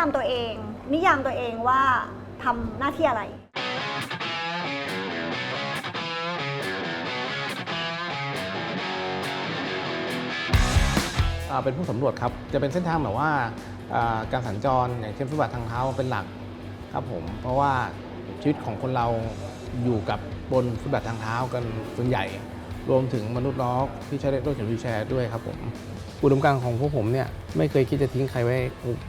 ามตัวเอง นิยามตัวเองว่าทำหน้าที่อะไร อ่าเป็นผู้สำรวจครับ จะเป็นเส้นทางแบบว่าอ่าการสัญจรอย่างเช่นฟุตบาททางเท้าเป็นหลักครับผม เพราะว่าชีวิตของคนเราอยู่กับบนฟุตบาททางเท้ากันส่วนใหญ่ รวมถึงมนุษย์ล้อที่ใช้รถเข็นวีลแชร์ด้วยครับผมอุดมการณ์ของพวกผมเนี่ยไม่เคยคิดจะทิ้งใครไว้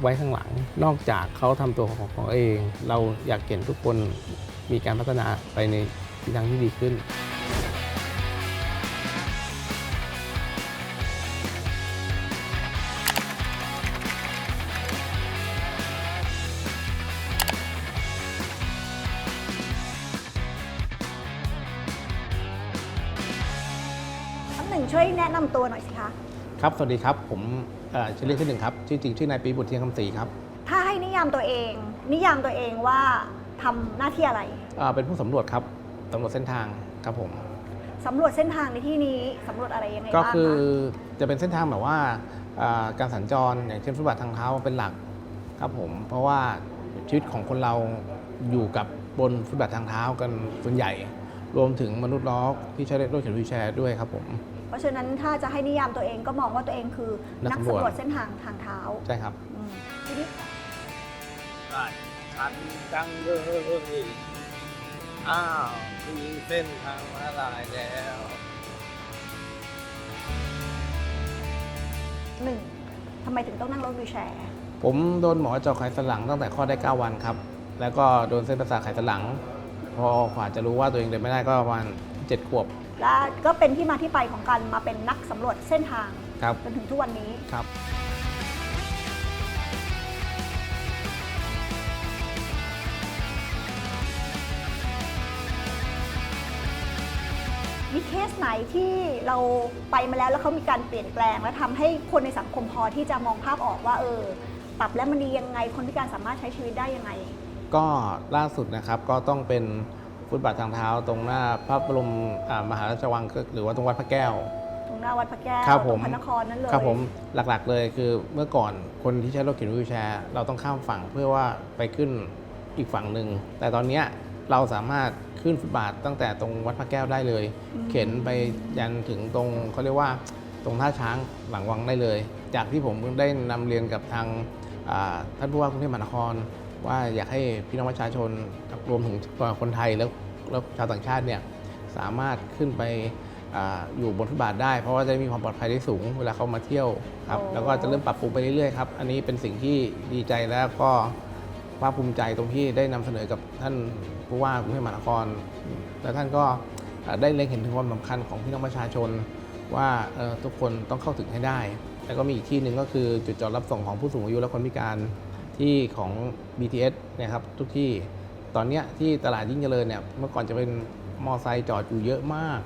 ไว้ข้างหลัง นอกจากเขาทำตัวของของเอง เราอยากเห็นทุกคนมีการพัฒนาไปในทิศทางที่ดีขึ้น ช่วยแนะนำตัวหน่อยสิคะ ครับ สวัสดีครับ ผมเอ่อชื่อเล่นชื่อหนึ่งครับ ชื่อจริงชื่อนายปีบุตรเทียนคำศรีครับถ้าให้นิยามตัวเอง นิยามตัวเองว่าทำหน้าที่อะไรอ่าเป็นผู้สำรวจครับสำรวจเส้นทางครับผม สำรวจเส้นทางในที่นี้สำรวจอะไรยังไงก็บ้างคือคะจะเป็นเส้นทางแบบว่าอ่าการสัญจรอย่างเช่นฟุตบาททางเท้าเป็นหลักครับผม เพราะว่าชีวิตของคนเราอยู่กับบนฟุตบาททางเท้ากันส่วนใหญ่ รวมถึงมนุษย์ล้อที่ใช้รถเข็นวีลแชร์ด้วยครับผม เพราะฉะนั้นถ้าจะให้นิยามตัวเองก็มองว่าตัวเองคือ นันักกสำรวจ สำรวจเส้นทางทางเท้าใช่ครับ อืมทีนี้ชันจังเลยอ้าวมีเส้นทางมาลายแล้ว หนึ่งทำไมถึงต้องนั่งรถวีลแชร์ ผมโดนหมอเจาะไขสันหลังตั้งแต่คลอดได้ 9 วันครับ แล้วก็โดนเส้นประสาทไขสันหลัง พอกว่าจะรู้ว่าตัวเองเดินไม่ได้ก็ประมาณ7ขวบ และก็เป็นที่มาที่ไปของการมาเป็นนักสำรวจเส้นทางครับจนถึงทุกวันนี้ ครับ มีเคสไหนที่เราไปมาแล้วแล้วเขามีการเปลี่ยนแปลง และทำให้คนในสังคมพอที่จะมองภาพออกว่า เออปรับแล้วมันดียังไงคนพิการสามารถใช้ชีวิตได้ยังไง ก็ล่าสุดนะครับก็ต้องเป็น ฟุตบาททางเท้าตรงหน้าพระบรมอ่ามหาราชวังหรือว่าตรงวัดพระแก้ว ตรงหน้าวัดพระแก้วครับตผรม งพระนครนั่นเลยครับผมหลักๆเลยคือเมื่อก่อนคนที่ใช้รถเข็นวีลแชร์ เราต้องข้ามฝั่งเพื่อว่าไปขึ้นอีกฝั่งหนึ่ง แต่ตอนเนี้ยเราสามารถขึ้นฟุตบาทตั้งแต่ตรงวัดพระแก้วได้เลย เข็นไปยันถึงตรงเขาเรียกว่าตรงท่าช้างหลังวังได้เลย จากที่ผมได้นำเรียนกับทางอ่าท่านผู้ว่ากรุงเทพมหานคร ว่าอยากให้พี่น้องประชาชนรวมถึงคนไทยแล้วแล้วชาวต่างชาติเนี่ยสามารถขึ้นไปอาอยู่บนฟุตบาทได้ เพราะว่าจะมีความปลอดภัยได้สูง เวลาเขามาเที่ยวครับ แล้วก็จะเริ่มปรับปรุงไปเรื่อยๆครับ อันนี้เป็นสิ่งที่ดีใจแล้วก็ภาคภูมิใจตรงที่ได้นำเสนอกับท่านผู้ว่ากรุงเทพมหานคร และท่านก็อ่าได้เล็งเห็นถึงความสำคัญของพี่น้องประชาชน ว่าเอ่อทุกคนต้องเข้าถึงให้ได้ แล้วก็มีอีกที่หนึ่งก็คือจุดจอดรับส่งของผู้สูงอายุและคนพิการ ที่ของ BTS เนะครับทุกที่ตอนเนี้ยที่ตลาดยิ่งเจริญเนี่ยเมื่อก่อนจะเป็นมอไซค์จอดอยู่เยอะมาก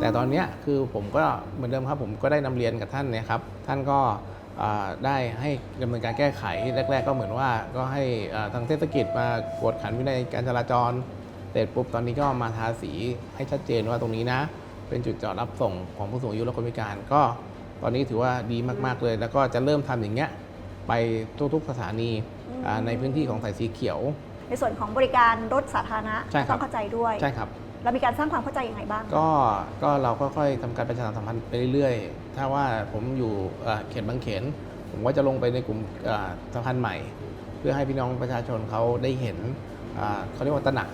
แต่ตอนเนี้ยคือผมก็เหมือนเดิมครับผมก็ได้นำเรียนกับท่านเนี่ยครับท่านก็อ่าได้ให้ดำเนินการแก้ไขแรก ๆ ก็เหมือนว่าก็ให้อ่าทางเทศกิจมากวดขันวินัยการจราจรเสร็จปุ๊บตอนนี้ก็มาทาสีให้ชัดเจนว่าตรงนี้นะ เป็นจุดจอดรับส่งของผู้สูงอายุและคนพิการ ก็ตอนนี้ถือว่าดีมากๆเลย แล้วก็จะเริ่มทำอย่างเงี้ยไปทุกๆสถานีอ่า ในพื้นที่ของสายสีเขียว ในส่วนของบริการรถสาธารณะใช่ครับต้องเข้าใจด้วยใช่ครับเรามีการสร้างความเข้าใจยังไงบ้าง ก็ก็เราก็ค่อยๆทำการประชาสัมพันธ์ไปเรื่อยๆ ถ้าว่าผมอยู่เอ่อเขตบางเขน ผมก็จะลงไปในกลุ่มเอ่อสะพานใหม่ เพื่อให้พี่น้องประชาชนเขาได้เห็นอ่าเขาเรียกว่าตระหนัก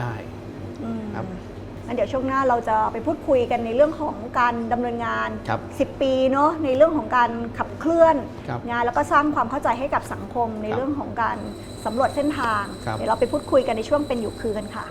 ได้อืมครับ งั้นเดี๋ยวช่วงหน้าเราจะไปพูดคุยกันในเรื่องของการดำเนินงาน ครับ10 ปีเนาะในเรื่องของการขับเคลื่อน ครับงานแล้วก็สร้างความเข้าใจให้กับสังคมในครับเรื่องของการสำรวจเส้นทาง ครับ เดี๋ยวเราไปพูดคุยกันในช่วงเป็นอยู่คือกันค่ะ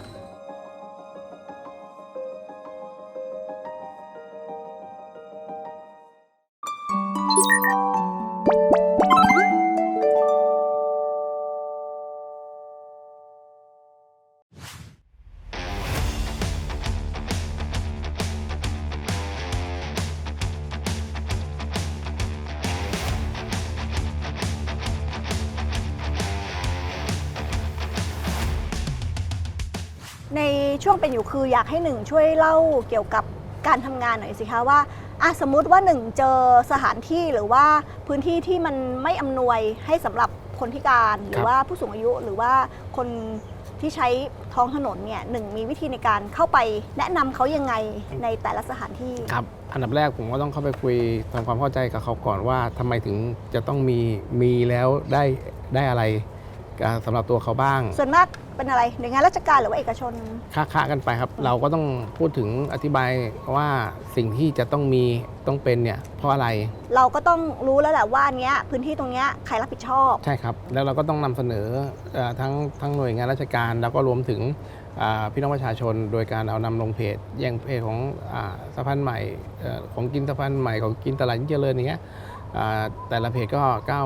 ช่วงเป็นอยู่คืออยากให้หนึ่งช่วยเล่าเกี่ยวกับการทำงานหน่อยสิคะว่าอะสมมุติว่าหนึ่งเจอสถานที่หรือว่าพื้นที่ที่มันไม่อำนวยให้สำหรับคนพิการหรือว่าผู้สูงอายุหรือว่าคนที่ใช้ท้องถนนเนี่ยหนึ่งมีวิธีในการเข้าไปแนะนำเขายังไงในแต่ละสถานที่ครับอันดับแรกผมก็ต้องเข้าไปคุยทำความเข้าใจกับเขาก่อนว่าทำไมถึงจะต้องมีมีแล้วได้ได้อะไรกับ สำหรับตัวเขาบ้าง ส่วนมากเป็นอะไรหน่วยงานราชการหรือว่าเอกชน ค้าค้ากันไปครับ เราก็ต้องพูดถึงอธิบายว่าสิ่งที่จะต้องมีต้องเป็นเนี่ยเพราะอะไรเราก็ต้องรู้แล้วแหละว่าอันเนี้ยพื้นที่ตรงเนี้ยใครรับผิดชอบ ใช่ครับ แล้วเราก็ต้องนำเสนอเออทั้งทั้งหน่วยงานราชการ แล้วก็รวมถึงอ่าพี่น้องประชาชน โดยการเอานำลงเพจอย่างเพจของอ่าสะพานใหม่เอ่อของกินสะพานใหม่ของกินตลาดยิ่งเจริญอย่างเงี้ยอ่า แต่ละเพจก็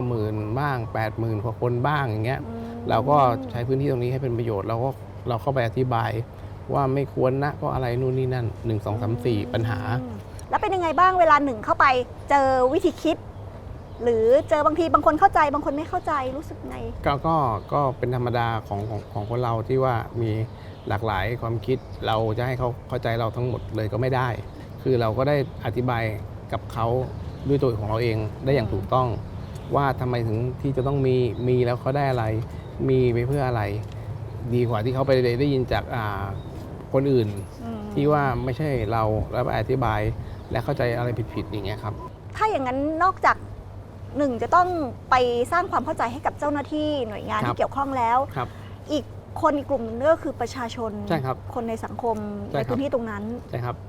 90,000 บ้าง 80,000กว่าคนบ้างอย่างเงี้ยเราก็ใช้พื้นที่ตรงนี้ให้เป็นประโยชน์เราก็เราเข้าไปอธิบายว่าไม่ควรนะเพราะอะไรนู่นนี่นั่น 1 2 3 4 ปัญหาอืมแล้วเป็นยังไงบ้างเวลาหนึ่งเข้าไปเจอวิธีคิด หรือเจอบางทีบางคนเข้าใจบางคนไม่เข้าใจรู้สึกไง ก็ก็ก็เป็นธรรมดาของของของคนเราที่ว่ามีหลากหลายความคิดเราจะให้เขาเข้าใจเราทั้งหมดเลยก็ไม่ได้ คือเราก็ได้อธิบายกับเขา ด้วยตัวของเราเองได้อย่างถูกต้อง ว่าทำไมถึงที่จะต้องมีมีแล้วเขาได้อะไร มีไปเพื่ออะไร ดีกว่าที่เขาไปได้ยินจากอ่าคนอื่น ที่ว่าไม่ใช่เราแล้วไปอธิบายและเข้าใจอะไรผิดๆอย่างเงี้ยครับ ถ้าอย่างนั้นนอกจากหนึ่งจะต้องไปสร้างความเข้าใจให้กับเจ้าหน้าที่หน่วยงานครับที่เกี่ยวข้องแล้วครับอีกคนอีกกลุ่มหนึงก็คือประชาชนใช่ครับคนในสังคมใช่ในครับพื้นที่ตรงนั้นใช่ครับใ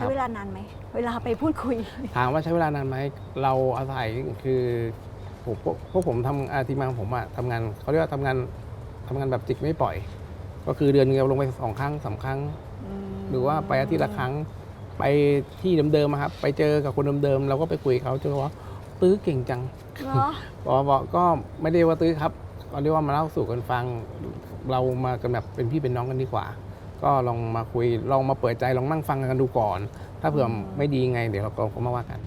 ช้เวลานานไหม เวลาไปพูดคุย ถามว่าใช้เวลานานไหม เราอาศัยคือผมพวกพวกผมทำอาทีมงานของผมอะทำงานเขาเรียกว่าทำงานทำงานแบบจิกไม่ปล่อย ก็คือเดือนนึงเราลงไปสองครั้งสามครั้ง หรือว่าไปอาทิตย์ละครั้งไปที่เดิมๆอะครับ ไปเจอกับคนเดิมๆเราก็ไปคุยกับเขาเจอว่าตื้อเก่งจังเนาะบอกว่าบอกก็ไม่ได้ว่าตื้อครับก็เรียกว่ามาเล่าสู่กันฟัง เรามากันแบบเป็นพี่เป็นน้องกันดีกว่า ก็ลองมาคุยลองมาเปิดใจลองนั่งฟังกันดูก่อน ถ้าเผื่อไม่ดีไงเดี๋ยวเราก็มาว่ากัน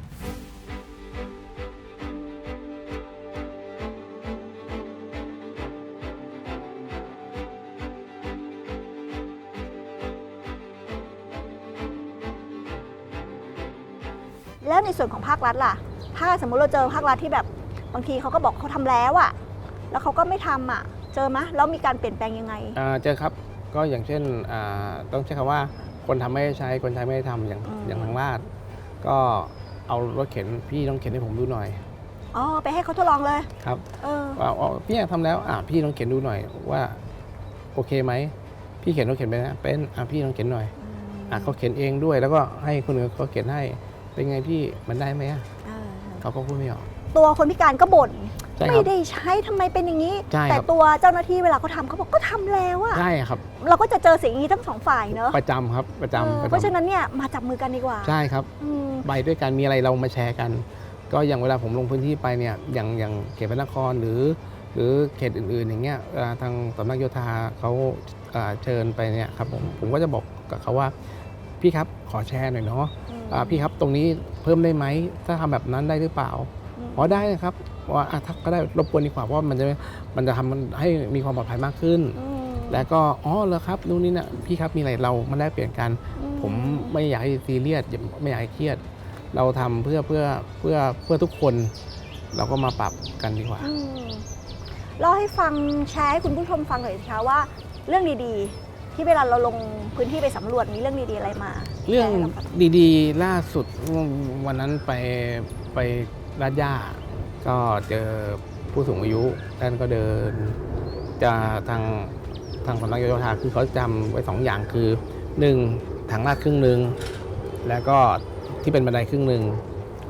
แล้วในส่วนของภาครัฐล่ะ ถ้าสมมุติเราเจอภาครัฐที่แบบบางทีเขาก็บอกเขาทำแล้วอะแล้วเขาก็ไม่ทำอะเจอไหมยแล้วมีการเปลี่ยนแปลงยังไง อ่าเจอครับ ก็อย่างเช่นอ่าต้องใช้คำว่าคนทำไม่ได้ใช้คนใช้ไม่ได้ทำอย่างอืมอย่างทางลาดก็เอารถเข็นพี่ต้องเข็นให้ผมดูหน่อยอ๋อไปให้เขาทดลองเลยครับเออว่าอ๋อพี่อยากทำแล้วอะพี่ต้องเข็นดูหน่อยว่าโอเคไหมพี่เข็นรถเข็นไปนะเป็นอะพี่ต้องเข็นหน่อยอะเขาเข็นเองด้วย แล้วก็ให้คนอื่นเขาเข็นให้เป็นไงพี่มันได้ไหมอะเออเขาก็พูดไม่ออกตัวคนพิการก็บ่น ใช่คไม่รับ ได้ใช้ทำไมเป็นอย่างนี้ ใช่ครับ แต่ตัวเจ้าหน้าที่เวลาเขาทำเขาบอกก็ทำแล้วอะใช่ครับ เราก็จะเจอสิ่งนี้ทั้งสองฝ่ายเนอะประจำครับประจำเออประเพราะฉะจำนั้นเนี่ยมาจับมือกันดีกว่าใช่ครับ อืม ไปด้วยกันมีอะไรเรามาแชร์กัน ก็อย่างเวลาผมลงพื้นที่ไปเนี่ยอย่างอย่างเขตพระนครหรือ หรือเขตอื่นๆอย่างเงี้ยเวลาทางสำนักโยธาเขาอ่าเชิญไปเนี่ยครับผมผมก็จะบอกกับเขาว่า พี่ครับขอแชร์หน่อยเนาะอ่าพี่ครับตรงนี้เพิ่มได้ไหมถ้าทำแบบนั้นได้หรือเปล่าอืม อ๋อได้นะครับ ว่าอะถ้าก็ได้รบกวนดีกว่าเพราะว่ามันจะมันจะทำมันให้มีความปลอดภัยมากขึ้นอืมแล้วก็อ๋อเหรอครับนู่นนี่นะพี่ครับมีอะไรเรามาได้เปลี่ยนกันอืผมไม่อยากให้ซีเรียสอย่าไม่อยากให้เครียด เราทำเพื่อเพื่อเพื่อเพื่อทุกคน เราก็มาปรับกันดีกว่าอืมเล่าให้ฟังแชร์ให้คุณผู้ชมฟังหน่อยสิคะว่าเรื่องดีๆ ที่เวลาเราลงพื้นที่ไปสำรวจมีเรื่องดีๆอะไรมา เรื่องแชให้าฟัดีๆ ล่าสุดวันนั้นไปไปลาดย่า ก็เจอผู้สูงอายุท่านก็เดินจะทางทางสำนักโยธาคือเขาจำไว้สองอย่างคือหนึ่งถังลาดครึ่งหนึ่งแล้วก็ที่เป็นบันไดครึ่งหนึ่ง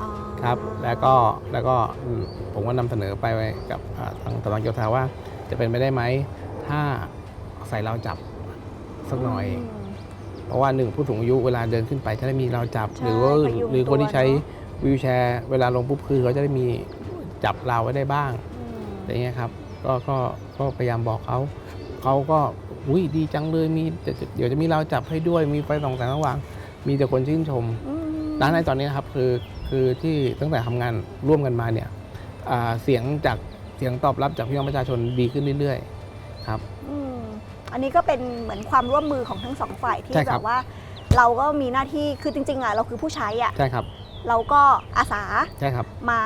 อ๋อครับ แล้วก็แล้วก็อืมผมก็นำเสนอไปไว้กับอ่าทางสำนักโยธาว่าจะเป็นไปได้ไหม ถ้าใส่ราวจับสักหน่อยมเพราะว่าหนึ่งผู้สูงอายุเวลาเดินขึ้นไปจะได้มีราวจับใช่หรือว่าพยุงหรือคนที่ใช้ตัวเนวีลแชร์ เวลาลงปุ๊บคือเขาจะได้มี จับราวไว้ได้บ้างอืมอย่างเงี้ยครับก็ก็ก็พยายามบอกเขาเขาก็อุ้ยดีจังเลยมีจะจะเดี๋ยวจะมีราวจับให้ด้วยมีไฟส่องแสงสว่าง มีแต่คนชื่นชมอืมร้านในตอนนี้นะครับคือคือที่ตั้งแต่ทำงานร่วมกันมาเนี่ยอ่าเสียงจากเสียงตอบรับจากพี่น้องประชาชนดีขึ้นเรื่อยๆครับอืมอันนี้ก็เป็นเหมือนความร่วมมือของทั้งสองฝ่ายที่ใช่คแบรับบว่าเราก็มีหน้าที่คือจริงๆอะเราคือผู้ใช้อะใช่ครับ เราก็อาสาใช่ครับมา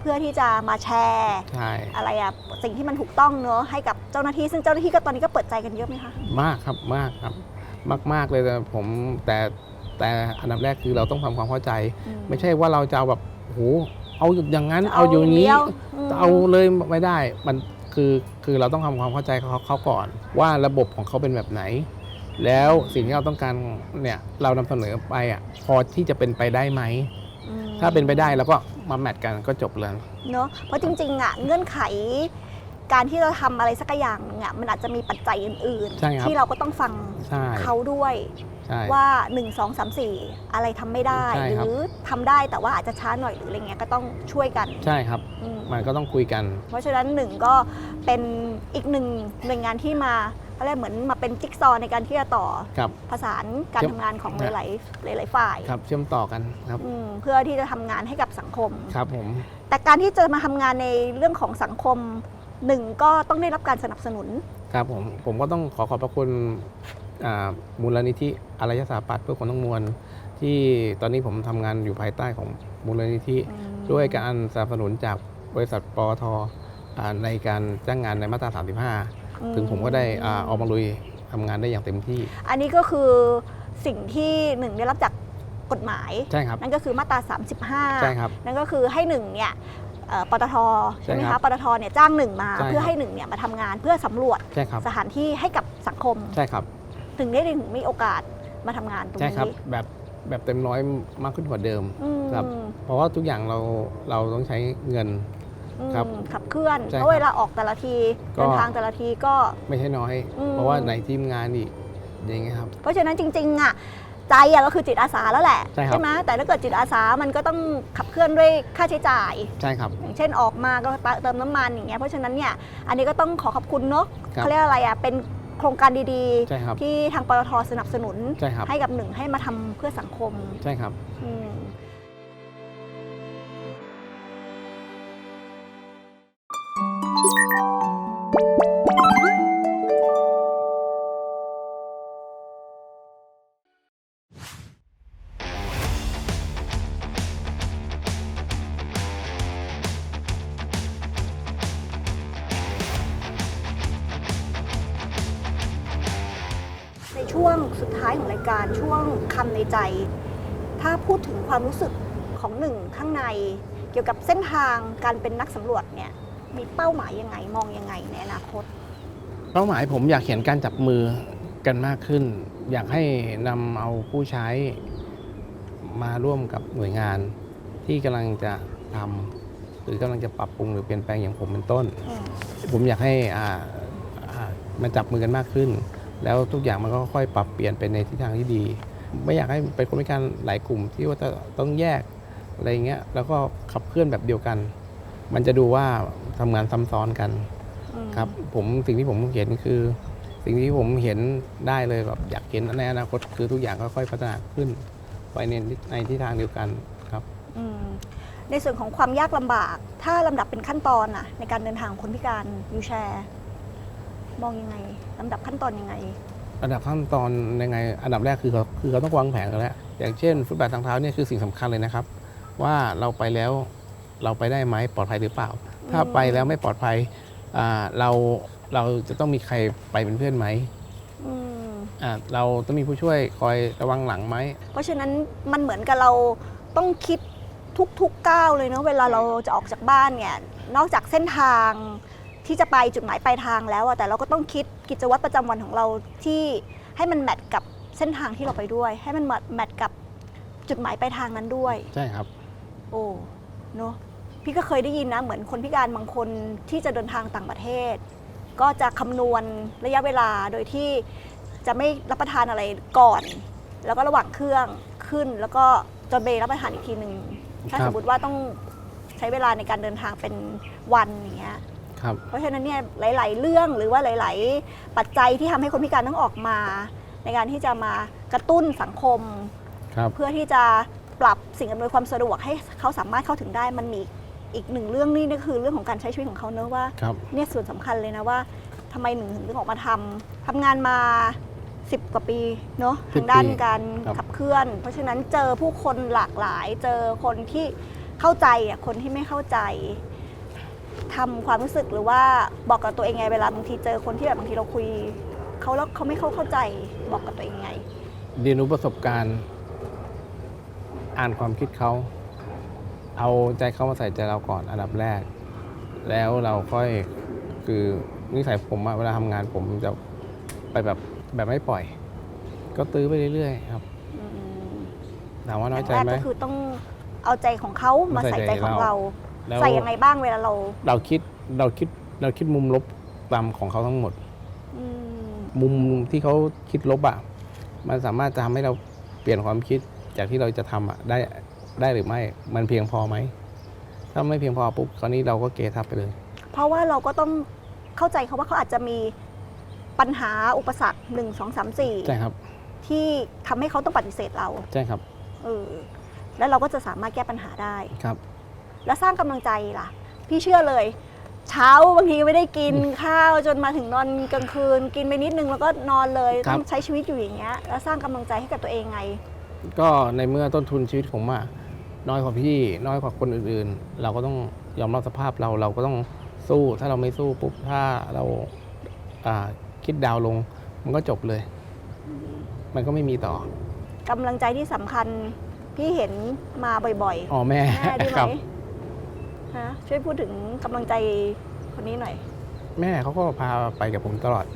เพื่อที่จะมาแชร์ใช่อะไรอะสิ่งที่มันถูกต้องเนอะให้กับเจ้าหน้าที่ซึ่งเจ้าหน้าที่ก็ตอนนี้ก็เปิดใจกันเยอะไหมคะมากครับมากครับ มาก ๆ เลยแต่ผมแต่แต่อันดับแรกคือเราต้องทำความเข้าใจ อืไม่ใช่ว่าเราจะเอาแบบโหเอาอย่างนั้นจะเอาอย่างนี้เดียวมเอาเลยไม่ได้ มันคือคือเราต้องทำความเข้าใจเขาเขาก่อน ว่าระบบของเขาเป็นแบบไหน แล้วสิ่งที่เราต้องการเนี่ยเรานำเสนอไปอะพอที่จะเป็นไปได้ไหมอืม ถ้าเป็นไปได้เราก็มาแมทกันก็จบเลย เนอะเพราะจริงๆอะเงื่อนไข การที่เราทำอะไรสักอย่างหนึ่งอะมันอาจจะมีปัจจัยอื่นใช่ครับ ที่เราก็ต้องฟังใช่เขาด้วย ใช่ ว่า 1 2 3 4 อะไรทำไม่ได้ ใช่หครับ รือทำได้แต่ว่าอาจจะช้าหน่อยหรืออะไรเงี้ยก็ต้องช่วยกันใช่ครับ อืมมันก็ต้องคุยกัน เพราะฉะนั้นหนึ่งก็เป็นอีกหนึ่งหน่วยงานที่มา เขาเรียกเหมือนมาเป็นจิ๊กซอว์ในการที่จะต่อครับประสานการเชื่อมทำงานของคหรับลาย ๆ หลาย ๆ ฝ่ายครับเชื่อมต่อกันครับอืมเพื่อที่จะทำงานให้กับสังคม ครับผมแต่การที่จะมาทำงานในเรื่องของสังคมหนึ่งก็ต้องได้รับการสนับสนุน ครับผมผมก็ต้องขอขอบพระคุณอ่ามูลนิธิอารยสถาปัตย์เพื่อคนทั้งมวล ที่ตอนนี้ผมทำงานอยู่ภายใต้ของมูลนิธิอืมด้วยการสนับสนุนจากบริษัทปตทอ่าในการจ้างงานในมาตรา 35 ถึงผมก็ได้อ่าออกมาลุยทำงานได้อย่างเต็มที่ อันนี้ก็คือสิ่งที่หนึ่งได้รับจากกฎหมาย ใช่ครับ นั่นก็คือมาตรา 35 ใช่ครับ นั่นก็คือให้หนึ่งเนี่ยเอ่อปตทใช่ไหมใช่ครัคะบปตทเนี่ยจ้างหนึ่งมาใช่ครับเพื่อให้หนึ่งเนี่ยมาทำงานเพื่อสำรวจใช่ครับสถานที่ให้กับสังคม ใช่ครับ ถึงได้ถึงมีโอกาสมาทำงานตรงใช่นี้ครับ แบบแบบเต็มร้อยมากขึ้นกว่าเดิมอืมครับ เพราะว่าทุกอย่างเราเราต้องใช้เงินอืม ครับขับเคลื่อนใช่เพราะเวลาออกแต่ละทีก็เดินทางแต่ละทีก็ไม่ใช่น้อยอืมเพราะว่าในทีมงานอีกอย่างเงี้ยครับเพราะฉะนั้นจริง ๆ อะใจอะก็คือจิตอาสาแล้วแหละใช่ครับไหมแต่ถ้าเกิดจิตอาสามันก็ต้องขับเคลื่อนด้วยค่าใช้จ่ายใช่ครับอย่างเช่นออกมาก็เติมน้ำมันอย่างเงี้ยเพราะฉะนั้นเนี่ยอันนี้ก็ต้องขอขอบคุณเนาะครับเขาเรียกอะไรอะเป็นโครงการดีใช่ครับๆที่ทางปตทสนับสนุนใช่ครับให้กับหนึ่งให้มาทำเพื่อสังคมใช่ครับ วงสุดท้ายของรายการช่วงคำในใจ ถ้าพูดถึงความรู้สึกของหนึ่งข้างใน เกี่ยวกับเส้นทางการเป็นนักสำรวจเนี่ยมีเป้าหมายยังไงมองยังไงในอนาคต เป้าหมายผมอยากเห็นการจับมือกันมากขึ้น อยากให้นำเอาผู้ใช้มาร่วมกับหน่วยงานที่กำลังจะทำหรือกำลังจะปรับปรุงหรือเปลี่ยนแปลงอย่างผมเป็นต้นอืมผมอยากให้อ่าอ่ามันจับมือกันมากขึ้น แล้วทุกอย่างมันก็ค่อยปรับเปลี่ยนไปในทิศทางที่ดี ไม่อยากให้เป็นคนพิการหลายกลุ่มที่ว่าจะต้องแยกอะไรเงี้ยแล้วก็ขับเคลื่อนแบบเดียวกัน มันจะดูว่าทำงานซ้ำซ้อนกันอืมครับผมสิ่งที่ผมเห็นคือ สิ่งที่ผมเห็นได้เลยแบบอยากเห็นในอนาคตคือทุกอย่างค่อยๆพัฒนาขึ้น ไปในในทิศทางเดียวกันครับอืมในส่วนของความยากลำบาก ถ้าลำดับเป็นขั้นตอนน่ะในการเดินทางของคนพิการวิวแชร์ มองยังไงลำดับขั้นตอนยังไง อันดับขั้นตอนยังไง อันดับแรกคือเขาคือเขาต้องวางแผนกันแล้ว อย่างเช่น ฟุตบาททางเท้าเนี่ยคือสิ่งสำคัญเลยนะครับ ว่าเราไปแล้วเราไปได้ไหมปลอดภัยหรือเปล่า ถ้าไปแล้วไม่ปลอดภัยอ่าเราเราจะต้องมีใครไปเป็นเพื่อนไหมอืมอ่าเราต้องมีผู้ช่วยคอยระวังหลังไหม เพราะฉะนั้นมันเหมือนกับเราต้องคิดทุกๆก้าวเลยเนาะเวลาเราจะออกจากบ้านเนี่ยนอกจากเส้นทาง ที่จะไปจุดหมายปลายทางแล้วอะแต่เราก็ต้องคิดกิจวัตรประจำวันของเราที่ให้มันแมทกับเส้นทางที่เราไปด้วย ให้มันแมทกับจุดหมายปลายทางนั้นด้วย ใช่ครับ โอ้เนอะพี่ก็เคยได้ยินนะเหมือนคนพิการบางคนที่จะเดินทางต่างประเทศ ก็จะคำนวณระยะเวลาโดยที่จะไม่รับประทานอะไรก่อน แล้วก็ระหว่างเครื่องขึ้น แล้วก็จนไปรับประทานอีกทีหนึ่งถ้าครับ สมมติว่าต้องใช้เวลาในการเดินทางเป็นวันอย่างเงี้ย ครับ เพราะฉะนั้นเนี่ยหลาย ๆ เรื่องหรือว่าหลาย ๆ ปัจจัยที่ทำให้คนพิการต้องออกมา ในการที่จะมากระตุ้นสังคมครับเพื่อที่จะปรับสิ่งอำนวยความสะดวกให้เขาสามารถเข้าถึงได้มันมีอีกหนึ่งเรื่องนี่ก็คือเรื่องของการใช้ชีวิตของเขาเนอะว่าครับเนี่ยส่วนสำคัญเลยนะว่าทำไมหนึ่งถึงต้องออกมาทำทำงานมา10กว่าปีเนาะสิทาบงด้านปีการครับขับเคลื่อน เพราะฉะนั้นเจอผู้คนหลากหลาย เจอคนที่เข้าใจอะคนที่ไม่เข้าใจ ทำความรู้สึกหรือว่าบอกกับตัวเองไงเวลาบางทีเจอคนที่แบบบางทีเราคุยเขาแล้วเขาไม่เข้าเข้าใจบอกกับตัวเองไงเรียนรู้ประสบการณ์ อ่านความคิดเขาเอาใจเขามาใส่ใจเราก่อนอันดับแรก แล้วเราค่อยคือนิสัยผมอะเวลาทำงานผมจะไปแบบแบบไม่ปล่อย ก็ตื้อไปเรื่อยๆครับอืมถามว่าน้อยใจอย่างไหแรมกก็คือต้องเอาใจของเขามามาใส่ใส่ใจใจของเราเรา แล้วใส่ยังไงบ้างเวลาเรา เราคิดเราคิดเราคิดมุมลบตามของเขาทั้งหมด อืมมุมที่เขาคิดลบอะมันสามารถจะทำให้เราเปลี่ยนความคิดจากที่เราจะทำอะได้ได้หรือไม่มันเพียงพอไหม ถ้าไม่เพียงพอปุ๊บคราวนี้เราก็เกทับไปเลย เพราะว่าเราก็ต้องเข้าใจเขาว่าเขาอาจจะมีปัญหาอุปสรรคหนึ่งสองสามสี่ใช่ครับ ที่ทำให้เขาต้องปฏิเสธเราใช่ครับเออแล้วเราก็จะสามารถแก้ปัญหาได้ ครับ แล้วสร้างกำลังใจล่ะ พี่เชื่อเลย เช้าบางทีไม่ได้กินข้าวจนมาถึงนอนกลางคืน กินไปนิดนึงแล้วก็นอนเลยครับ ต้องใช้ชีวิตอยู่อย่างเงี้ยแล้วสร้างกำลังใจให้กับตัวเองไง ก็ในเมื่อต้นทุนชีวิตผมอะน้อยกว่าพี่ น้อยกว่าคนอื่นๆ เราก็ต้องยอมรับสภาพเราเราก็ต้องสู้ ถ้าเราไม่สู้ปุ๊บถ้าเราอ่าคิดดาวน์ลง มันก็จบเลย มันก็ไม่มีต่อกำลังใจที่สำคัญพี่เห็นมาบ่อยอ๋อแม่ๆแม่ด้วยไหคมรับ ฮะช่วยพูดถึงกำลังใจคนนี้หน่อย แม่เขาก็พาไปกับผมตลอด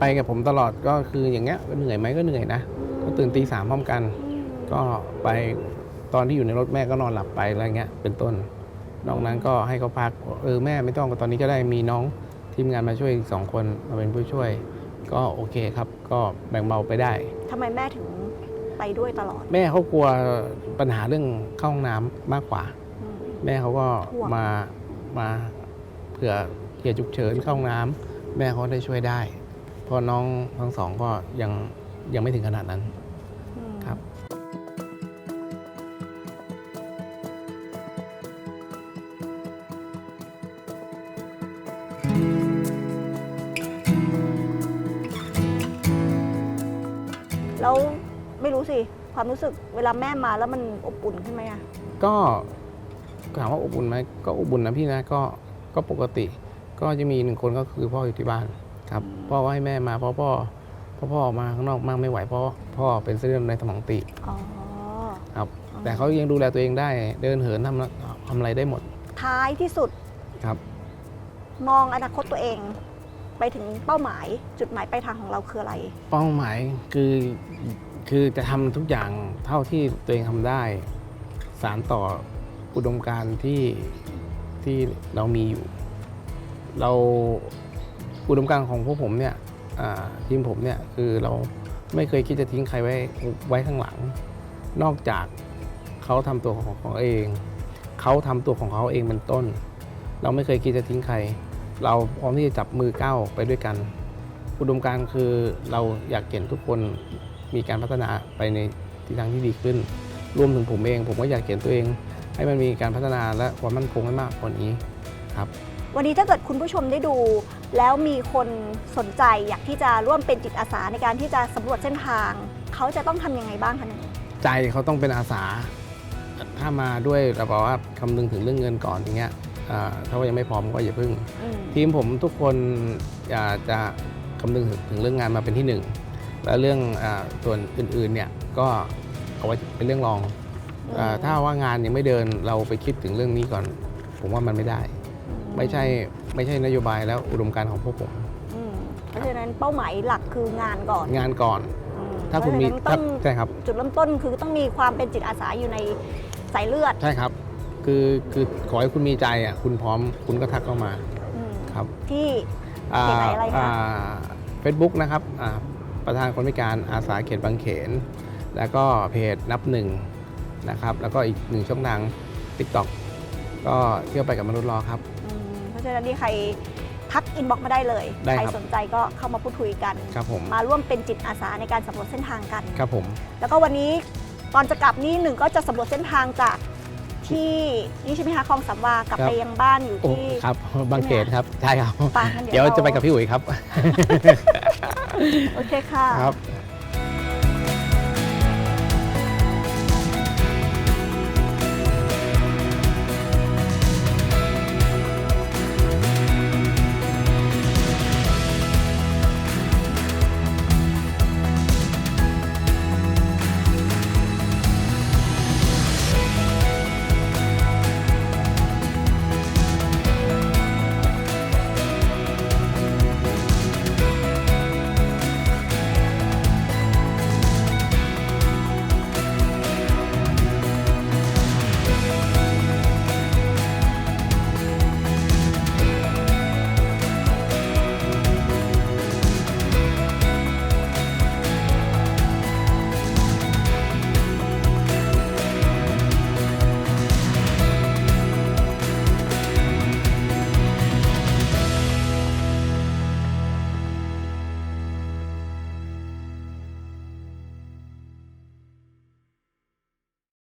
ไปกับผมตลอดก็คืออย่างเงี้ยเหนื่อยไหมก็เหนื่อยนะก็ตื่นตีสามพร้อมกัน ก็ไปตอนที่อยู่ในรถแม่ก็นอนหลับไปอะไรเงี้ยเป็นต้นนอกนั้นก็ให้เขาพักเออแม่ไม่ต้องตอนนี้ก็ได้มีน้องทีมงานมาช่วยอีกสองคนมาเป็นผู้ช่วย ก็โอเคครับ ก็แบ่งเบาไปได้ทำไมแม่ถึงไปด้วยตลอด แม่เขากลัวปัญหาเรื่องเข้าห้องน้ำมากกว่าอืม แม่เขาก็ห่วงมามาเผื่อเหตุฉุกเฉินเข้าห้องน้ำแม่เขาได้ช่วยได้ เพราะน้องทั้งสองก็ยังยังไม่ถึงขนาดนั้นอืมครับแล้วไม่รู้สิ ความรู้สึกเวลาแม่มาแล้วมันอบอุ่นขึ้นไหมอะก็ ถามว่าอบอุ่นไหมก็อบอุ่นนะพี่นะก็ก็ปกติ ก็จะมีหนึ่งคนก็คือพ่ออยู่ที่บ้านครับพ่อก็ให้แม่มาเพราะพ่อเพ่อพ่อออกมาข้างนอกมากไม่ไหวเพราะพ่อเป็นเส้นเลือดในสมองตีบอ๋อครับแต่เขายังดูแลตัวเองได้เดินเหินทำทำอะไรได้หมด ท้ายที่สุดครับ มองอนาคตตัวเอง ไปถึงเป้าหมายจุดหมายปลายทางของเราคืออะไร เป้าหมายคือคือจะทำทุกอย่างเท่าที่ตัวเองทำได้ สารต่อ อุดมการณ์ที่ที่เรามีอยู่ เราอุดมการณ์ของพวกผมเนี่ยทีมผมเนี่ยคือเราไม่เคยคิดจะทิ้งใครไว้ไว้ข้างหลัง นอกจากเขาทำตัวของเขาเอง เขาทำตัวของเขาเองเป็นต้น เราไม่เคยคิดจะทิ้งใคร เราพร้อมที่จะจับมือก้าวไปด้วยกัน อุดมการณ์คือเราอยากเห็นทุกคนมีการพัฒนาไปในทิศทางที่ดีขึ้น รวมถึงผมเอง ผมก็อยากเห็นตัวเอง ให้มันมีการพัฒนาและความมั่นคงให้มากกว่านี้ครับ วันนี้ถ้าเกิดคุณผู้ชมได้ดู แล้วมีคนสนใจอยากที่จะร่วมเป็นจิตอาสาในการที่จะสำรวจเส้นทาง เขาจะต้องทำยังไงบ้างคะเนี่ยใจเขาต้องเป็นอาสา ถ้ามาด้วยเราบอกว่าคำนึงถึงเรื่องเงินก่อนอย่างเงี้ยอ่าถ้าว่ายังไม่พร้อมก็อย่าเพิ่งอืมทีมผมทุกคนอยากจะคำนึงถึงถึงเรื่องงานมาเป็นที่หนึ่ง และเรื่องอาส่วนอื่นๆเนี่ยก็เอาไว้เป็นเรื่องรองอา ถ้าว่างานยังไม่เดินเราไปคิดถึงเรื่องนี้ก่อน ผมว่ามันไม่ได้ ไม่ใช่ไม่ใช่นโยบายแล้วอุดมการณ์ของพวกผมอืมเพราะฉะนั้นเป้าหมายหลักคืองานก่อน งานก่อนอืมถ้าคุณมีเพราะฉะนั้นต้องใช่ครับ จุดเริ่มต้นคือต้องมีความเป็นจิตอาสาอยู่ในสายเลือด ใช่ครับ คือคือขอให้คุณมีใจอะคุณพร้อมคุณก็ทักเข้ามาอืมครับ ที่เพจไหนอะไรคะเฟซบุ๊กนะครับอ่าประธานคนพิการอาสาเขตบางเขน แล้วก็เพจนับหนึ่ง นะครับ แล้วก็อีกหนึ่งช่องทาง TikTok ก็เที่ยวไปกับมนุษย์รอครับ อืมเพราะฉะนั้นที่ใครทักอินบ็อกมาได้เลย ได้ใครครับสนใจก็เข้ามาพูดคุยกัน ครับผมมาร่วมเป็นจิตอาสาในการสำรวจเส้นทางกัน ครับผม แล้วก็วันนี้ตอนจะกลับนี่หนึ่งก็จะสำรวจเส้นทางจากที่นี่ใช่ไหมคะคลองสามวากลับครับ ไปยังบ้านอยู่โอ้ที่ ครับบางเขนครับใช่ครับปางกันเดี๋ยวจะไปกับพี่อุ๋ยครับ โอเคค่ะ ครับ